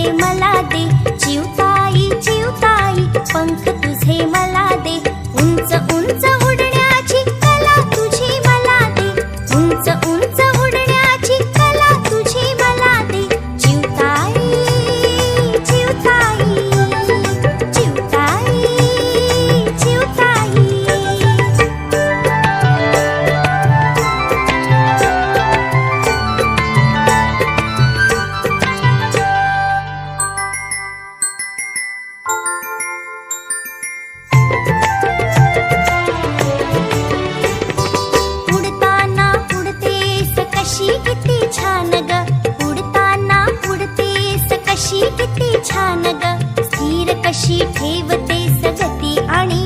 हे मला दे ध्यान स्थिर कशी ठेवते सगती आणि